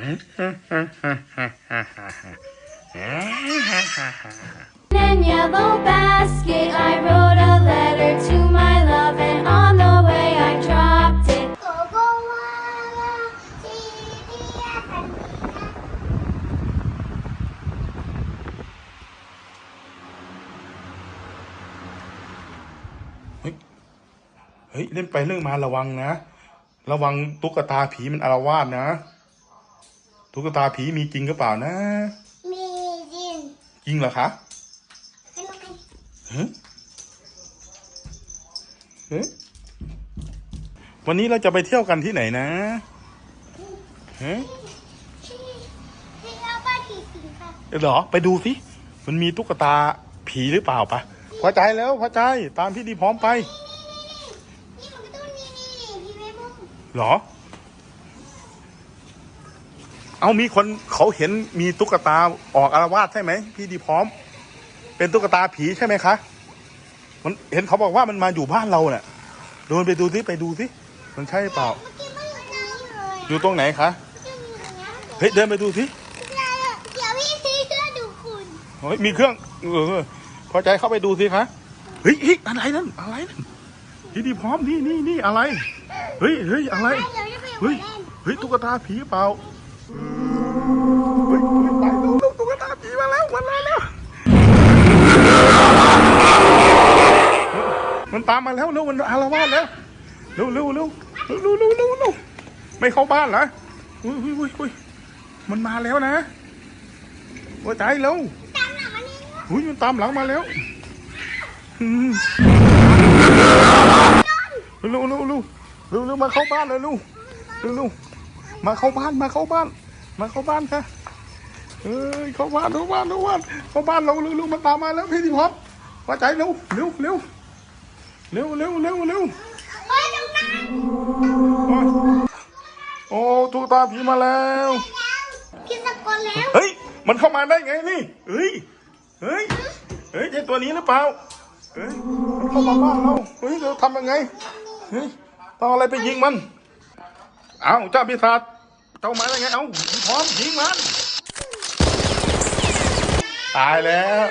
In yellow basket, I wrote a letter to my love, and on the way I dropped it. โกโกวาลาทีเฮ้ยเฮ้ยเล่นไปเรื่องมาระวังนะ ระวังตุ๊กตาผีมันอารวาสนะ ตุ๊กตาผีมีจริงหรือเปล่านะ มีจินจริงเหรอคะเป็นไงเฮ้ยเฮ้ยวันนี้เราจะไปเที่ยวกันที่ไหนนะเฮ้ยที่ที่เราบ้านผีสิงค่ะเหรอไปดูสิมันมีตุ๊กตาผีหรือเปล่าปะพอใจแล้วพอใจตามพี่ดีพร้อมไปนี่มันก็ต้องนี่นี่พี่แม่บุ้งเหรอ เอามีคนเขาเห็นมีตุ๊กตาออกอารวาสใช่ไหมพี่ดีพร้อม เป็นตุ๊กตาผีใช่ไหมคะ มันเห็นเขาบอกว่ามันมาอยู่บ้านเราเนี่ยเดินไปดูสิไปดูสิมันใช่เปล่า อยู่ตรงไหนคะเฮ้ยเดินไปดูสิเดี๋ยวพี่ซีเพื่อดูคุณเฮ้ยมีเครื่องเออพอใจเข้าไปดูสิคะเฮ้ยเฮ้ยอะไรนั่นอะไรนั่นพี่ดีพร้อมนี่นี่นี่อะไร เฮ้ยเฮ้ยอะไรเฮ้ยเฮ้ยตุ๊กตาผีเปล่า ไปดูลูกตุ๊กตาผีมาแล้วมันมาแล้ว มันตามมาแล้วลูกมันอารวาสแล้วลูกลูกลูกลูกลูกลูกลูกไม่เข้าบ้านเหรออุ้ยอุ้ยอุ้ยอุ้ยมันมาแล้วนะโอ้ยตายแล้วอุ้ยมันตามหลังมาแล้วลูกลูกลูกลูกลูกมาเข้าบ้านเลยลูกลูกลูกมาเข้าบ้านมาเข้าบ้าน มาเข้าบ้านค่ะเอ้ยเข้าบ้านเข้าบ้านเข้าบ้านเข้าบ้านเราเร็วเร็วมันตามมาแล้วพี่ที่พร้อมหัวใจเร็วเร็วเร็วเร็วเร็วเร็วเร็วโอ้ยโอ้ตุ๊กตาผีมาแล้วพี่ตะโกนแล้ว เฮ้ย มันเข้ามาได้ไงนี่ เฮ้ย เฮ้ย เฮ้ยใช่ตัวนี้หรือเปล่า เฮ้ย มันเข้ามาบ้านเรา เฮ้ย เราทำยังไง เฮ้ยต้องอะไรไปยิงมัน เอาเจ้าปีศาจ เจ้ามาได้ไง เอาพร้อมยิงมัน ตายแล้ว